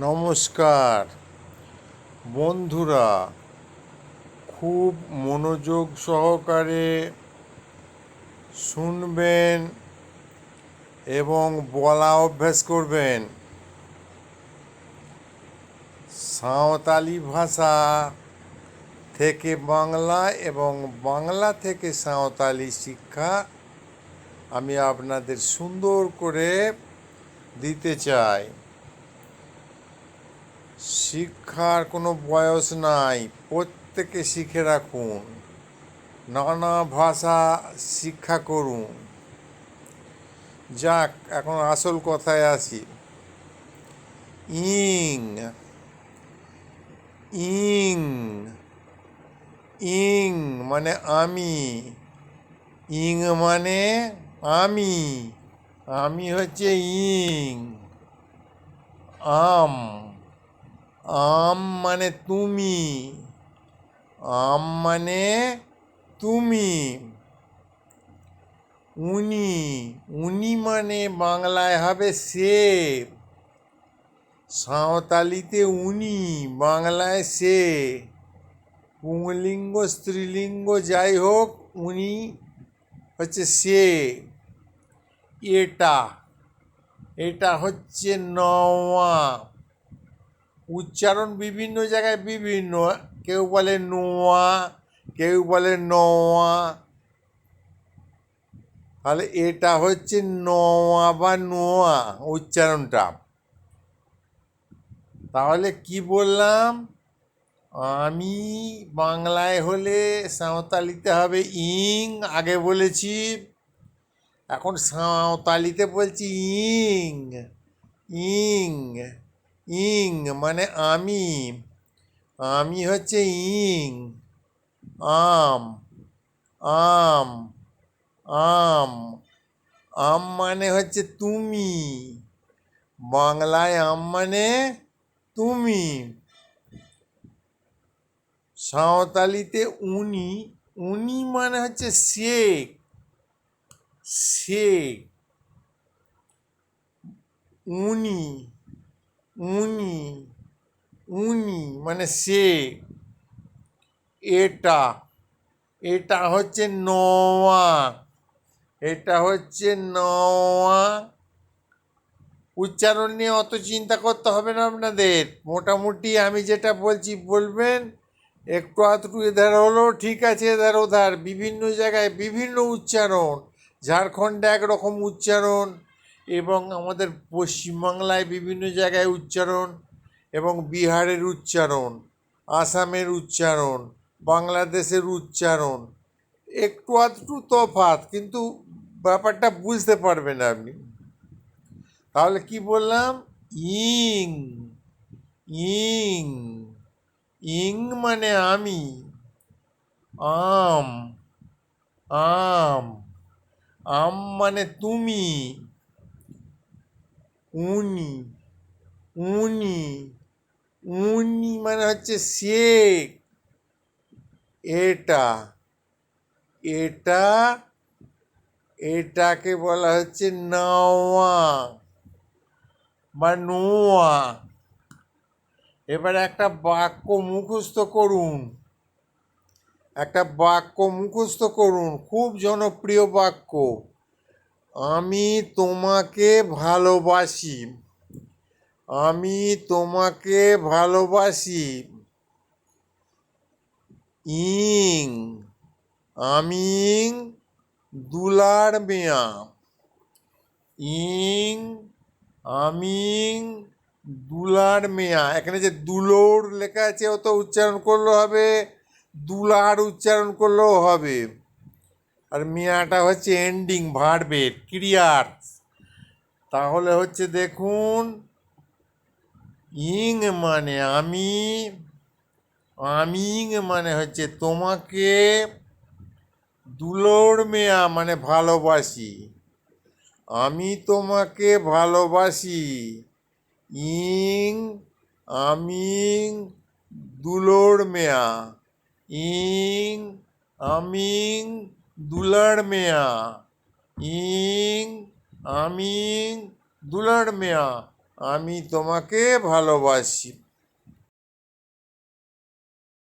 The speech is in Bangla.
নমস্কার। বন্ধুরা, খুব মনোযোগ সহকারে শুনবেন এবং বলা অভ্যাস করবেন। সাঁওতালি ভাষা থেকে বাংলা এবং বাংলা থেকে সাঁওতালি শিক্ষা আমি আপনাদের সুন্দর করে দিতে চাই। শিক্ষার কোনো বয়স নাই, প্রত্যেকে শিখে রাখুন। নানা ভাষা শিক্ষা করুন। যাক, এখন আসল কথায় আসি। ইং ইং ইং মানে আমি, ইং মানে আমি আমি হচ্ছে ইং, আম। আম মানে তুমি। আম মানে তুমি। উনি উনি মানে বাংলায় হবে সে। সাঁওতালিতে উনি, বাংলায় সে। পুংলিঙ্গ, স্ত্রীলিঙ্গ যাই হোক, উনি হচ্ছে সে। এটা এটা হচ্ছে নওয়া উচ্চারণ বিভিন্ন জায়গায় বিভিন্ন। কেউ বলে নোয়া, কেউ বলে নোয়া তাহলে এটা হচ্ছে নোয়া বা নোয়া উচ্চারণটা। তাহলে কি বললাম? আমি বাংলায় হলে সাঁওতালিতে হবে ইং, আগে বলেছি। এখন সাঁওতালিতে বলছি ইং ইং। ইং মানে আমি। আমি হচ্ছে ইং। আম। আম। আম। আম মানে হচ্ছে তুমি। বাংলায় আম মানে তুমি। সাঁওতালিতে উনি। উনি মানে হচ্ছে শেখ। শেখ। উনি। উনি উনি মানে সে, এটা এটা হচ্ছে নওয়া, এটা হচ্ছে নওয়া। উচ্চারণ নিয়ে অত চিন্তা করতে হবে না আপনাদের। মোটামুটি আমি যেটা বলছি, বলবেন? একটু আধটু এধার হলো ঠিক আছে, এধার ওধার। বিভিন্ন জায়গায় বিভিন্ন উচ্চারণ। ঝাড়খণ্ডে একরকম উচ্চারণ। এবং আমাদের পশ্চিমবাংলায় বিভিন্ন জায়গায় উচ্চারণ এবং বিহারের উচ্চারণ, আসামের উচ্চারণ, বাংলাদেশের উচ্চারণ, একটু আধটু তফাৎ, কিন্তু ব্যাপারটা বুঝতে পারবেন আপনি। তাহলে কি বললাম? ইং ইং ইং মানে আমি, আম আম আম মানে তুমি। উনি উনি উনি মানে হচ্ছে শেখ। এটা এটা, এটাকে বলা হচ্ছে নাওয়া বা নোয়া। এবার একটা বাক্য মুখস্থ করুন। একটা বাক্য মুখস্থ করুন, খুব জনপ্রিয় বাক্য। আমি তোমাকে ভালোবাসি। আমি তোমাকে ভালোবাসি। ইং, আমি দুলার মেয়া। ইং, আমি দুলার মেয়া। এখানে যে দুলোর লেখা আছে অত উচ্চারণ করলেও হবে, দুলার উচ্চারণ করলেও হবে। আর মিয়াটা হচ্ছে এন্ডিং ভার্বের ক্রিয়ার তাহলে হচ্ছে দেখুন ইং মানে আমি আমিং মানে হচ্ছে তোমাকে দুলোর মেয়া মানে ভালোবাসি। আমি তোমাকে ভালোবাসি ইং আমিং দুলোর মেয়া। ইং আমিং দুলার মেয়া। ইং আমি দুলার মেয়া। আমি তোমাকে ভালোবাসি।